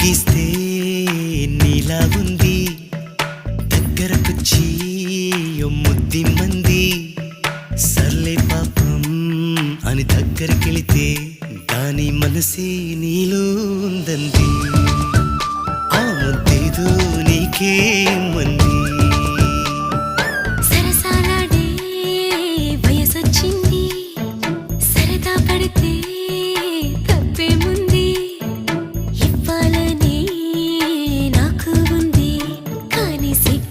ముగిస్తే నీలా ఉంది. దగ్గరకొచ్చి ఓ ముద్ది మంది. సర్లే పాపం అని దగ్గరికెళితే దాని మనసే నీలో ఉందంది. ఆ ముద్దేదో నీకే మంది. Así